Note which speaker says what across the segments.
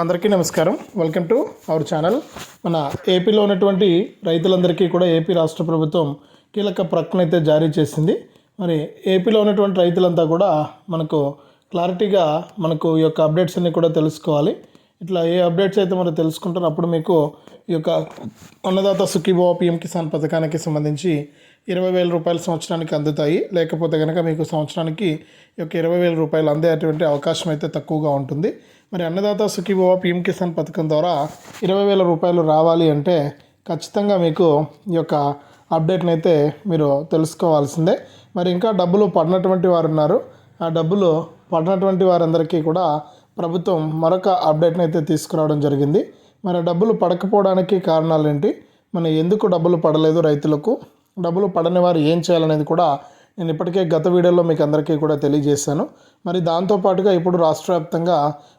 Speaker 1: అందరికీ నమస్కారం. Welcome to our channel మన ఏపీలో ఉన్నటువంటి రైతులందరికీ కూడా ఏపీ రాష్ట్ర ప్రభుత్వం కీలక ప్రకటన అయితే జారీ చేసింది. మరి ఏపీలో ఉన్నటువంటి రైతులంతా కూడా మనకు క్లారిటీగా మనకు ఈ యొక్క అప్డేట్స్ అన్ని కూడా తెలుసుకోవాలి. ఇట్లా ఏ అప్డేట్స్ అయితే మరి తెలుసుకుంటారో అప్పుడు మీకు ఈ యొక్క అన్నదాత సుఖీభావ పిఎం కిసాన్ పథకానికి సంబంధించి ఇరవై వేల రూపాయలు సంవత్సరానికి అందుతాయి. లేకపోతే కనుక మీకు సంవత్సరానికి ఈ యొక్క ఇరవై వేల రూపాయలు అందేటువంటి అవకాశం అయితే తక్కువగా ఉంటుంది. మరి అన్నదాత సుఖీభావ పిఎం కిసాన్ పథకం ద్వారా ఇరవై వేల రూపాయలు రావాలి అంటే ఖచ్చితంగా మీకు ఈ యొక్క అప్డేట్ని అయితే మీరు తెలుసుకోవాల్సిందే. మరి ఇంకా డబ్బులు పడినటువంటి వారు ఉన్నారు. ఆ డబ్బులు పడినటువంటి వారందరికీ కూడా ప్రభుత్వం మరొక అప్డేట్ని అయితే తీసుకురావడం జరిగింది. మరి డబ్బులు పడకపోవడానికి కారణాలు ఏంటి మన ఎందుకు డబ్బులు పడలేదు రైతులకు? డబ్బులు పడని వారు ఏం చేయాలనేది కూడా నేను ఇప్పటికే గత వీడియోలో మీకు అందరికీ కూడా తెలియజేశాను. మరి దాంతోపాటుగా ఇప్పుడు రాష్ట్ర వ్యాప్తంగా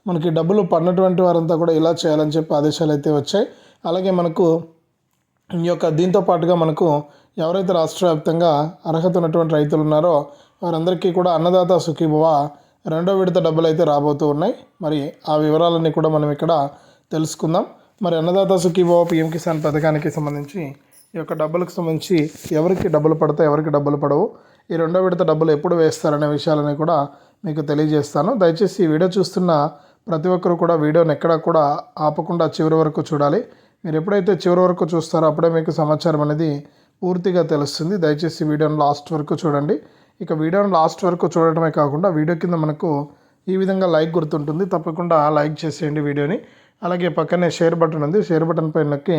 Speaker 1: మనకి డబ్బులు పడినటువంటి వారంతా కూడా ఇలా చేయాలని చెప్పి ఆదేశాలు అయితే వచ్చాయి. అలాగే మనకు ఈ యొక్క దీంతో పాటుగా మనకు ఎవరైతే రాష్ట్ర వ్యాప్తంగా అర్హత ఉన్నటువంటి రైతులు ఉన్నారో వారందరికీ కూడా అన్నదాత సుఖీభవ రెండో విడత డబ్బులు అయితే రాబోతూ ఉన్నాయి. మరి ఆ వివరాలన్నీ కూడా మనం ఇక్కడ తెలుసుకుందాం. మరి అన్నదాత సుఖీభావ పిఎం కిసాన్ పథకానికి సంబంధించి ఈ యొక్క డబ్బులకు సంబంధించి ఎవరికి డబ్బులు పడతాయి ఎవరికి డబ్బులు పడవు ఈ రెండో విడత డబ్బులు ఎప్పుడు వేస్తారనే విషయాలని కూడా మీకు తెలియజేస్తాను. దయచేసి ఈ వీడియో చూస్తున్న ప్రతి ఒక్కరు కూడా వీడియోని ఎక్కడా కూడా ఆపకుండా చివరి వరకు చూడాలి. మీరు ఎప్పుడైతే చివరి వరకు చూస్తారో అప్పుడే మీకు సమాచారం అనేది పూర్తిగా తెలుస్తుంది. దయచేసి వీడియోని లాస్ట్ వరకు చూడండి. ఇక వీడియోను లాస్ట్ వరకు చూడటమే కాకుండా వీడియో కింద మనకు ఈ విధంగా లైక్ గుర్తుంటుంది. తప్పకుండా లైక్ చేసేయండి వీడియోని. అలాగే పక్కనే షేర్ బటన్ ఉంది. షేర్ బటన్ పైన నొక్కి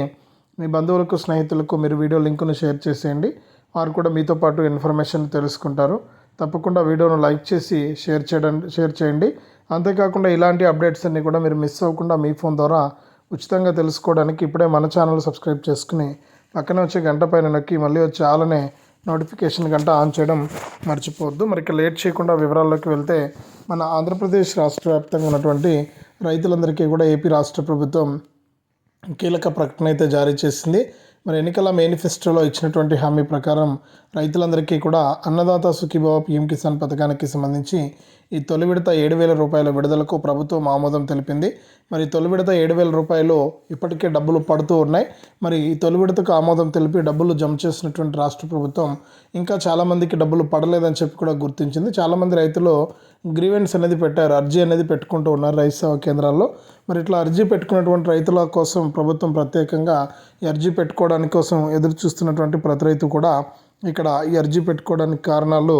Speaker 1: మీ బంధువులకు స్నేహితులకు మీరు వీడియో లింకును షేర్ చేసేయండి. వారు కూడా మీతో పాటు ఇన్ఫర్మేషన్ తెలుసుకుంటారు. తప్పకుండా వీడియోను లైక్ చేసి షేర్ చేయడం షేర్ చేయండి. అంతేకాకుండా ఇలాంటి అప్డేట్స్ అన్నీ కూడా మీరు మిస్ అవ్వకుండా మీ ఫోన్ ద్వారా ఉచితంగా తెలుసుకోవడానికి ఇప్పుడే మన ఛానల్ సబ్స్క్రైబ్ చేసుకుని పక్కనే వచ్చే గంట పైన నొక్కి మళ్ళీ వచ్చే ఆలనే నోటిఫికేషన్ గంట ఆన్ చేయడం మర్చిపోవద్దు. మరి ఇక లేట్ చేయకుండా వివరాల్లోకి వెళ్తే మన ఆంధ్రప్రదేశ్ రాష్ట్ర వ్యాప్తంగా ఉన్నటువంటి రైతులందరికీ కూడా ఏపీ రాష్ట్ర ప్రభుత్వం కీలక ప్రకటన అయితే జారీ చేసింది. మరి ఎన్నికల మేనిఫెస్టోలో ఇచ్చినటువంటి హామీ ప్రకారం రైతులందరికీ కూడా అన్నదాత సుఖీభావ పిఎం కిసాన్ పథకానికి సంబంధించి ఈ తొలి విడత ఏడు వేల రూపాయల విడుదలకు ప్రభుత్వం ఆమోదం తెలిపింది. మరి తొలి విడత ఏడు వేల రూపాయలు ఇప్పటికే డబ్బులు పడుతూ ఉన్నాయి. మరి ఈ తొలి విడతకు ఆమోదం తెలిపి డబ్బులు జమ చేసినటువంటి రాష్ట్ర ప్రభుత్వం ఇంకా చాలామందికి డబ్బులు పడలేదని చెప్పి కూడా గుర్తించింది. చాలామంది రైతులు గ్రీవెన్స్ అనేది పెట్టారు అర్జీ అనేది పెట్టుకుంటూ ఉన్నారు రైతు సేవా కేంద్రాల్లో. మరి ఇట్లా అర్జీ పెట్టుకున్నటువంటి రైతుల కోసం ప్రభుత్వం ప్రత్యేకంగా ఎర్జీ అర్జీ పెట్టుకోవడానికి కోసం ఎదురు చూస్తున్నటువంటి ప్రతి రైతు కూడా ఇక్కడ ఈ అర్జీ పెట్టుకోవడానికి కారణాలు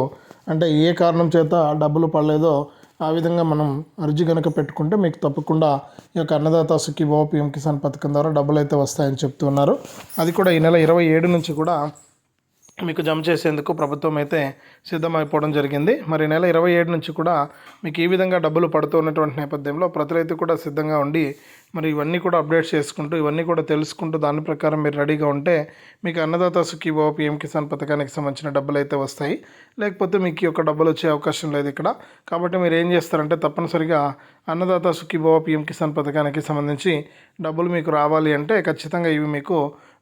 Speaker 1: అంటే ఏ కారణం చేత డబ్బులు పడలేదో ఆ విధంగా మనం అర్జీ కనుక పెట్టుకుంటే మీకు తప్పకుండా ఈ యొక్క అన్నదాత సుఖీభావ పిఎం కిసాన్ పథకం ద్వారా డబ్బులు అయితే వస్తాయని చెప్తున్నారు. అది కూడా ఈ నెల ఇరవై ఏడు నుంచి కూడా మీకు జమ చేసేందుకు ప్రభుత్వం అయితే సిద్ధమైపోవడం జరిగింది. మరి నెల ఇరవై ఏడు నుంచి కూడా మీకు ఈ విధంగా డబ్బులు పడుతూ ఉన్నటువంటి నేపథ్యంలో ప్రతి రైతు కూడా సిద్ధంగా ఉండి మరి ఇవన్నీ కూడా అప్డేట్ చేసుకుంటూ ఇవన్నీ కూడా తెలుసుకుంటూ దాని ప్రకారం మీరు రెడీగా ఉంటే మీకు అన్నదాత సుఖీభవ పిఎం కిసాన్ పథకానికి సంబంధించిన డబ్బులు అయితే వస్తాయి. లేకపోతే మీకు ఈ యొక్క డబ్బులు వచ్చే అవకాశం లేదు ఇక్కడ. కాబట్టి మీరు ఏం చేస్తారంటే తప్పనిసరిగా అన్నదాత సుఖీభవ పిఎం కిసాన్ పథకానికి సంబంధించి డబ్బులు మీకు రావాలి అంటే ఖచ్చితంగా ఇవి మీకు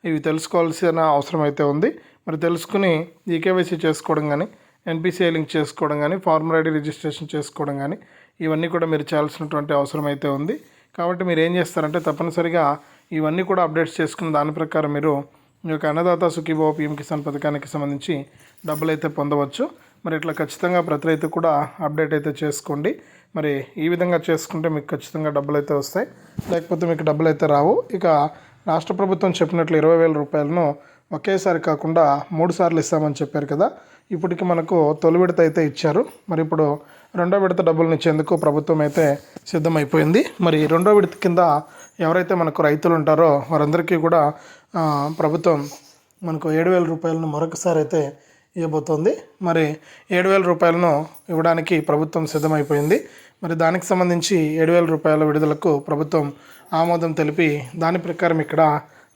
Speaker 1: ఇవి తెలుసుకోవాల్సిన అవసరం అయితే ఉంది. మరి తెలుసుకుని ఈకేవైసీ చేసుకోవడం కానీ ఎన్పిసిఐ లింక్ చేసుకోవడం కానీ ఫార్మర్ ఐడి రిజిస్ట్రేషన్ చేసుకోవడం కానీ ఇవన్నీ కూడా మీరు చేయాల్సినటువంటి అవసరం అయితే ఉంది. కాబట్టి మీరు ఏం చేస్తారంటే తప్పనిసరిగా ఇవన్నీ కూడా అప్డేట్స్ చేసుకున్న దాని ప్రకారం మీరు మీ యొక్క అన్నదాత సుఖీభవ పిఎం కిసాన్ పథకానికి సంబంధించి డబ్బులు అయితే పొందవచ్చు. మరి ఇట్లా ఖచ్చితంగా ప్రతి రైతు కూడా అప్డేట్ అయితే చేసుకోండి. మరి ఈ విధంగా చేసుకుంటే మీకు ఖచ్చితంగా డబ్బులు అయితే వస్తాయి. లేకపోతే మీకు డబ్బులు అయితే రావు. ఇక రాష్ట్ర ప్రభుత్వం చెప్పినట్లు ఇరవై వేల రూపాయలను ఒకేసారి కాకుండా మూడు సార్లు ఇస్తామని చెప్పారు కదా. ఇప్పటికి మనకు తొలి విడత అయితే ఇచ్చారు. మరి ఇప్పుడు రెండో విడత డబ్బులను ఇచ్చేందుకు ప్రభుత్వం అయితే సిద్ధమైపోయింది. మరి రెండో విడత కింద ఎవరైతే మనకు రైతులు ఉంటారో వారందరికీ కూడా ప్రభుత్వం మనకు ఏడు వేల రూపాయలను మరొకసారి అయితే ఇవ్వబోతోంది. మరి ఏడు వేల రూపాయలను ఇవ్వడానికి ప్రభుత్వం సిద్ధమైపోయింది. మరి దానికి సంబంధించి ఏడు వేల రూపాయల విడుదలకు ప్రభుత్వం ఆమోదం తెలిపి దాని ప్రకారం ఇక్కడ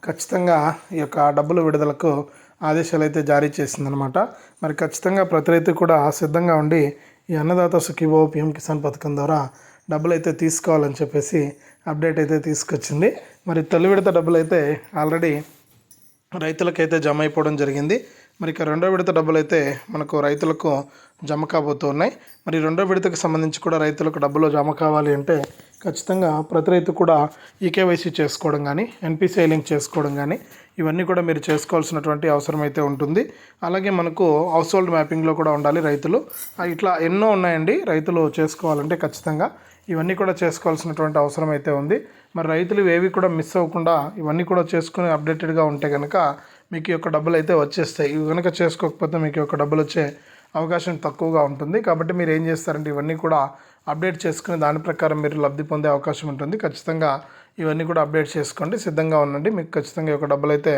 Speaker 1: ఖచ్చితంగా ఈ యొక్క డబ్బుల విడుదలకు ఆదేశాలు అయితే జారీ చేసిందనమాట మరి ఖచ్చితంగా ప్రతి రైతు కూడా సిద్ధంగా ఉండి ఈ అన్నదాత సుఖీభో పిఎం కిసాన్ పథకం ద్వారా డబ్బులు అయితే తీసుకోవాలని చెప్పేసి అప్డేట్ అయితే తీసుకొచ్చింది. మరి తొలి విడత డబ్బులు అయితే ఆల్రెడీ రైతులకైతే జమ అయిపోవడం జరిగింది. మరి ఇక రెండో విడత డబ్బులు అయితే మనకు రైతులకు జమ కాబోతున్నాయి మరి రెండో విడతకు సంబంధించి కూడా రైతులకు డబ్బులు జమ కావాలి అంటే ఖచ్చితంగా ప్రతి రైతు కూడా ఈకేవైసీ చేసుకోవడం కానీ ఎన్పిసిఐ లింక్ చేసుకోవడం కానీ ఇవన్నీ కూడా మీరు చేసుకోవాల్సినటువంటి అవసరం అయితే ఉంటుంది. అలాగే మనకు హౌస్ హోల్డ్ మ్యాపింగ్లో కూడా ఉండాలి రైతులు. ఇట్లా ఎన్నో ఉన్నాయండి రైతులు చేసుకోవాలంటే ఖచ్చితంగా ఇవన్నీ కూడా చేసుకోవాల్సినటువంటి అవసరం అయితే ఉంది. మరి రైతులు ఏవి కూడా మిస్ అవ్వకుండా ఇవన్నీ కూడా చేసుకుని అప్డేటెడ్గా ఉంటే కనుక మీకు యొక్క డబ్బులు అయితే వచ్చేస్తాయి. ఇవి కనుక చేసుకోకపోతే మీకు యొక్క డబ్బులు వచ్చే అవకాశం తక్కువగా ఉంటుంది. కాబట్టి మీరు ఏం చేస్తారంటే ఇవన్నీ కూడా అప్డేట్ చేసుకుని దాని ప్రకారం మీరు లబ్ధి పొందే అవకాశం ఉంటుంది. ఖచ్చితంగా ఇవన్నీ కూడా అప్డేట్ చేసుకోండి. సిద్ధంగా ఉండండి. మీకు ఖచ్చితంగా ఒక డబ్బులు అయితే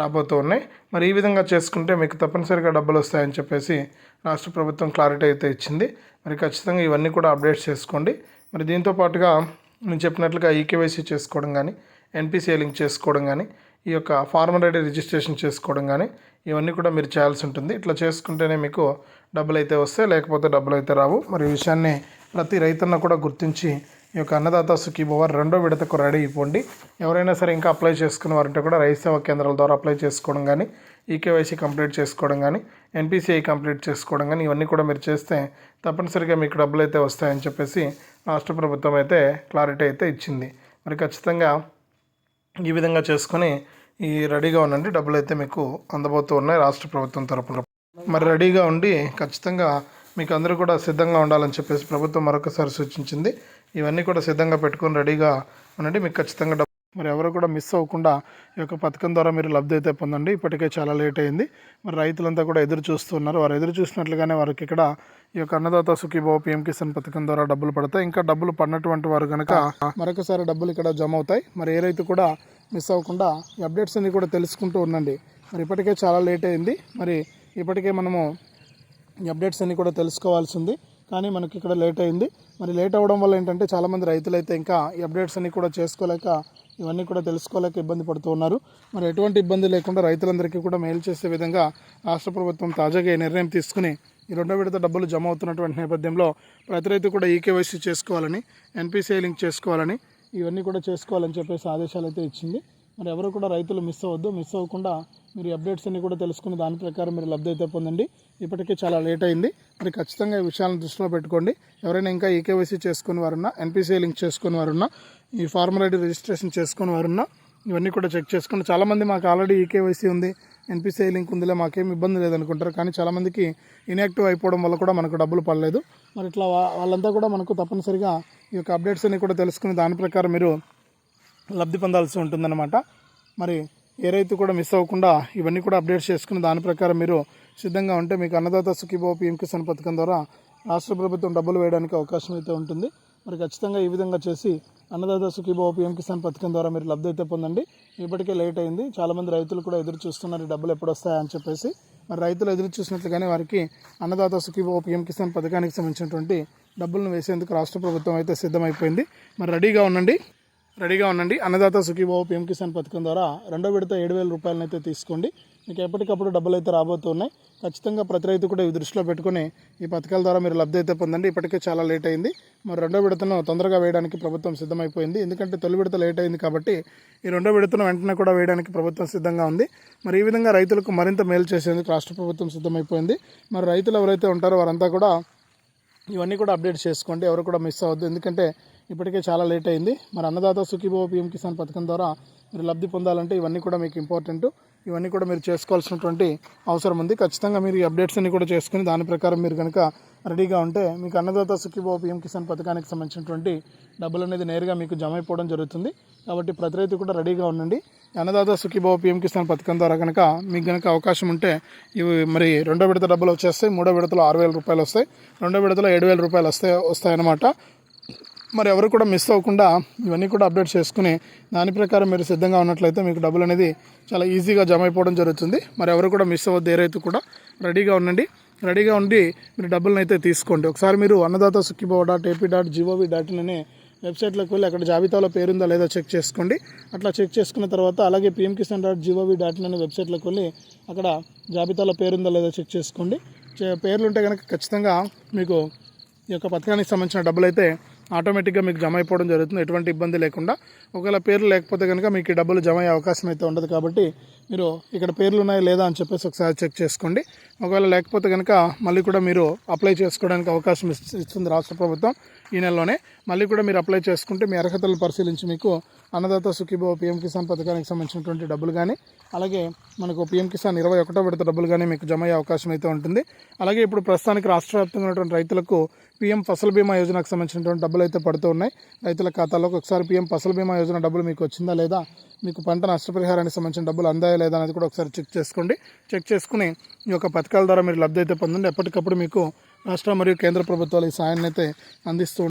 Speaker 1: రాబోతూ ఉన్నాయి. మరి ఈ విధంగా చేసుకుంటే మీకు తప్పనిసరిగా డబ్బులు వస్తాయని చెప్పేసి రాష్ట్ర ప్రభుత్వం క్లారిటీ అయితే ఇచ్చింది. మరి ఖచ్చితంగా ఇవన్నీ కూడా అప్డేట్ చేసుకోండి. మరి దీంతో పాటుగా నేను చెప్పినట్లుగా ఈకేవైసీ చేసుకోవడం కానీ ఎన్పిసిఐ లింక్ చేసుకోవడం కానీ ఈ యొక్క ఫార్మర్ ఐడి రిజిస్ట్రేషన్ చేసుకోవడం కానీ ఇవన్నీ కూడా మీరు చేయాల్సి ఉంటుంది. ఇట్లా చేసుకుంటేనే మీకు డబ్బులు అయితే వస్తాయి లేకపోతే డబ్బులు అయితే రావు. మరి ఈ విషయాన్ని ప్రతి రైతన్న కూడా గుర్తించి ఈ యొక్క అన్నదాత సుఖీభవ రెండో విడతకు రెడీ అయిపోండి. ఎవరైనా సరే ఇంకా అప్లై చేసుకున్న వారంటే కూడా రైతు సేవా కేంద్రాల ద్వారా అప్లై చేసుకోవడం కానీ ఈకేవైసీ కంప్లీట్ చేసుకోవడం కానీ ఎన్పిసిఐ కంప్లీట్ చేసుకోవడం కానీ ఇవన్నీ కూడా మీరు చేస్తే తప్పనిసరిగా మీకు డబ్బులు అయితే వస్తాయని చెప్పేసి రాష్ట్ర ప్రభుత్వం అయితే క్లారిటీ అయితే ఇచ్చింది. మరి ఖచ్చితంగా ఈ విధంగా చేసుకొని ఈ రెడీగా ఉండండి. డబ్బులు అయితే మీకు అందబోతూ ఉన్నాయి రాష్ట్ర ప్రభుత్వం తరపున. మరి రెడీగా ఉండి ఖచ్చితంగా మీకు అందరూ కూడా సిద్ధంగా ఉండాలని చెప్పేసి ప్రభుత్వం మరొకసారి సూచించింది. ఇవన్నీ కూడా సిద్ధంగా పెట్టుకొని రెడీగా ఉండండి. మీకు ఖచ్చితంగా డబ్బు మరి ఎవరు కూడా మిస్ అవ్వకుండా ఈ యొక్క పథకం ద్వారా మీరు లబ్ధి అయితే పొందండి. ఇప్పటికే చాలా లేట్ అయింది. మరి రైతులంతా కూడా ఎదురు చూస్తున్నారు. వారు ఎదురు చూసినట్లుగానే వారికి ఇక్కడ ఈ యొక్క అన్నదాత సుఖీభావ పిఎం కిసాన్ పథకం ద్వారా డబ్బులు పడతాయి. ఇంకా డబ్బులు పడినటువంటి వారు కనుక మరొకసారి డబ్బులు ఇక్కడ జమ అవుతాయి. మరి ఏ రైతు కూడా మిస్ అవ్వకుండా ఈ అప్డేట్స్ అన్నీ కూడా తెలుసుకుంటూ ఉండండి. మరి ఇప్పటికే చాలా లేట్ అయింది. మరి ఇప్పటికే మనము ఈ అప్డేట్స్ అన్నీ కూడా తెలుసుకోవాల్సి ఉంది కానీ మనకి ఇక్కడ లేట్ అయింది. మరి లేట్ అవ్వడం వల్ల ఏంటంటే చాలామంది రైతులు అయితే ఇంకా ఈ అప్డేట్స్ అన్నీ కూడా చేసుకోలేక ఇవన్నీ కూడా తెలుసుకోలేక ఇబ్బంది పడుతూ ఉన్నారు. మరి ఎటువంటి ఇబ్బంది లేకుండా రైతులందరికీ కూడా మేలు చేసే విధంగా రాష్ట్ర ప్రభుత్వం తాజాగా ఈ నిర్ణయం తీసుకుని ఈ రెండో విడత డబ్బులు జమ అవుతున్నటువంటి నేపథ్యంలో ప్రతి రైతు కూడా ఈకేవైసీ చేసుకోవాలని ఎన్పిసిఐ లింక్ చేసుకోవాలని ఇవన్నీ కూడా చేసుకోవాలని చెప్పేసి ఆదేశాలు అయితే ఇచ్చింది. మరి ఎవరు కూడా రైతులు మిస్ అవ్వద్దు. మిస్ అవ్వకుండా మీరు అప్డేట్స్ అన్ని కూడా తెలుసుకుని దాని ప్రకారం మీరు లబ్ధి అయితే పొందండి. ఇప్పటికే చాలా లేట్ అయింది. మరి ఖచ్చితంగా ఈ విషయాలను దృష్టిలో పెట్టుకోండి. ఎవరైనా ఇంకా ఈకేవైసీ చేసుకుని వారున్నా ఎన్పిసిఐ లింక్ చేసుకుని వారున్నా ఈ ఫార్మర్ ఐడి రిజిస్ట్రేషన్ చేసుకుని వారున్నా ఇవన్నీ కూడా చెక్ చేసుకోండి చాలామంది మాకు ఆల్రెడీ ఈకేవైసీ ఉంది. ఎన్పిసిఐ లింక్ ఉందిలే మాకేం ఇబ్బంది లేదనుకుంటారు. కానీ చాలామందికి ఇన్యాక్టివ్ అయిపోవడం వల్ల కూడా మనకు డబ్బులు పడలేదు. మరి ఇట్లా వాళ్ళంతా కూడా మనకు తప్పనిసరిగా ఈ యొక్క అప్డేట్స్ అన్ని కూడా తెలుసుకుని దాని ప్రకారం మీరు లబ్ధి పొందాల్సి ఉంటుందన్నమాట. మరి ఏ రైతు కూడా మిస్ అవ్వకుండా ఇవన్నీ కూడా అప్డేట్ చేసుకుని దాని ప్రకారం మీరు సిద్ధంగా ఉంటే మీకు అన్నదాత సుఖీభావ పీఎం కిసాన్ పథకం ద్వారా రాష్ట్ర ప్రభుత్వం డబ్బులు వేయడానికి అవకాశం అయితే ఉంటుంది. మరి ఖచ్చితంగా ఈ విధంగా చేసి అన్నదాత సుఖీభావ పిఎం కిసాన్ పథకం ద్వారా మీరు లబ్ధి అయితే పొందండి. ఇప్పటికే లేట్ అయింది. చాలామంది రైతులు కూడా ఎదురు చూస్తున్నారు ఈ డబ్బులు ఎప్పుడు వస్తాయని చెప్పేసి. మరి రైతులు ఎదురు చూసినట్లుగానే వారికి అన్నదాత సుఖీభావ పిఎం కిసాన్ పథకానికి సంబంధించినటువంటి డబ్బులను వేసేందుకు రాష్ట్ర ప్రభుత్వం అయితే సిద్ధమైపోయింది. మరి రెడీగా ఉండండి. రెడీగా ఉండండి. అన్నదాత సుఖీభావ పిఎం కిసాన్ పథకం ద్వారా రెండో విడత ఏడు వేల రూపాయలనైతే తీసుకోండి. మీకు ఎప్పటికప్పుడు డబ్బులు అయితే రాబోతున్నాయి. ఖచ్చితంగా ప్రతి రైతు కూడా ఇవి దృష్టిలో పెట్టుకుని ఈ పథకాల ద్వారా మీరు లబ్ధి అయితే పొందండి. ఇప్పటికే చాలా లేట్ అయింది. మరి రెండో విడతను తొందరగా వేయడానికి ప్రభుత్వం సిద్ధమైపోయింది. ఎందుకంటే తొలి విడత లేట్ అయింది కాబట్టి ఈ రెండో విడతను వెంటనే కూడా వేయడానికి ప్రభుత్వం సిద్ధంగా ఉంది. మరి ఈ విధంగా రైతులకు మరింత మేలు చేసేందుకు రాష్ట్ర ప్రభుత్వం సిద్ధమైపోయింది. మరి రైతులు ఎవరైతే ఉంటారో వారంతా కూడా ఇవన్నీ కూడా అప్డేట్ చేసుకోండి. ఎవరు కూడా మిస్ అవ్వద్దు. ఎందుకంటే ఇప్పటికే చాలా లేట్ అయింది. మరి అన్నదాత సుఖీభవ పిఎం కిసాన్ పథకం ద్వారా మీరు లబ్ధి పొందాలంటే ఇవన్నీ కూడా మీకు ఇంపార్టెంట్. ఇవన్నీ కూడా మీరు చేసుకోవాల్సినటువంటి అవసరం ఉంది. ఖచ్చితంగా మీరు ఈ అప్డేట్స్ అన్ని కూడా చేసుకుని దాని ప్రకారం మీరు కనుక రెడీగా ఉంటే మీకు అన్నదాత సుఖీభవ పిఎం కిసాన్ పథకానికి సంబంధించినటువంటి డబ్బులు అనేది నేరుగా మీకు జమ అయిపోవడం జరుగుతుంది. కాబట్టి ప్రతి రైతు కూడా రెడీగా ఉండండి. అన్నదాత సుఖీభవ పిఎం కిసాన్ పథకం ద్వారా కనుక మీకు కనుక అవకాశం ఉంటే ఇవి మరి రెండో విడత డబ్బులు వచ్చేస్తాయి. మూడో విడతలో ఆరు వేల రూపాయలు వస్తాయి. రెండో విడతలో ఏడు వేల రూపాయలు వస్తాయి వస్తాయన్నమాట. మరి ఎవరు కూడా మిస్ అవ్వకుండా ఇవన్నీ కూడా అప్డేట్ చేసుకుని దాని ప్రకారం మీరు సిద్ధంగా ఉన్నట్లయితే మీకు డబ్బులు అనేది చాలా ఈజీగా జమ అయిపోవడం జరుగుతుంది. మరి ఎవరు కూడా మిస్ అవ్వద్దు ఏరైతే కూడా రెడీగా ఉండండి. రెడీగా ఉండి మీరు డబ్బులను అయితే తీసుకోండి. ఒకసారి మీరు Annadata Sukhibhava dot AP dot GOV dot in అనే వెబ్సైట్లోకి వెళ్ళి అక్కడ జాబితాలో పేరుందా లేదా చెక్ చేసుకోండి. అట్లా చెక్ చేసుకున్న తర్వాత అలాగే PM Kisan dot GOV dot in అనే వెబ్సైట్లోకి వెళ్ళి అక్కడ జాబితాలో పేరుందా లేదా చెక్ చేసుకోండి. చే- పేర్లు ఉంటే కనుక ఖచ్చితంగా మీకు ఈ యొక్క పథకానికి సంబంధించిన డబ్బులు అయితే ఆటోమేటిక్గా మీకు జమ అయిపోవడం జరుగుతుంది. ఎటువంటి ఇబ్బంది లేకుండా. ఒకవేళ పేర్లు లేకపోతే కనుక మీకు డబ్బులు జమ అయ్యే అవకాశం అయితే ఉండదు కాబట్టి మీరు ఇక్కడ పేర్లు ఉన్నాయా లేదా అని చెప్పేసి ఒకసారి చెక్ చేసుకోండి. ఒకవేళ లేకపోతే కనుక మళ్ళీ కూడా మీరు అప్లై చేసుకోవడానికి అవకాశం ఇస్తుంది రాష్ట్ర ప్రభుత్వం ఈ నెలలోనే. మళ్ళీ కూడా మీరు అప్లై చేసుకుంటే మీ అర్హతలను పరిశీలించి మీకు అన్నదాత సుఖీభావ పిఎం కిసాన్ పథకానికి సంబంధించినటువంటి డబ్బులు కానీ అలాగే మనకు పిఎం కిసాన్ ఇరవై ఒకటో విడత డబ్బులు కానీ మీకు జమ అయ్యే అవకాశం అయితే ఉంటుంది. అలాగే ఇప్పుడు ప్రస్తుతానికి రాష్ట్ర వ్యాప్తంగా ఉన్నటువంటి రైతులకు పీఎం ఫసల్ బీమా యోజనకు సంబంధించినటువంటి డబ్బులు అయితే పడుతూ ఉన్నాయి. రైతుల ఖాతాలోకి ఒకసారి పీఎం ఫసల్ బీమా యోజన డబ్బులు మీకు వచ్చిందా లేదా మీకు పంట నష్టపరిహారానికి సంబంధించిన డబ్బులు అందాయా లేదా అనేది కూడా ఒకసారి చెక్ చేసుకోండి. చెక్ చేసుకుని ఈ యొక్క పథకాల ద్వారా మీరు లబ్ధి అయితే పొందండి. ఎప్పటికప్పుడు మీకు రాష్ట్ర మరియు కేంద్ర ప్రభుత్వాలు ఈ సాయాన్ని అయితే అందిస్తూ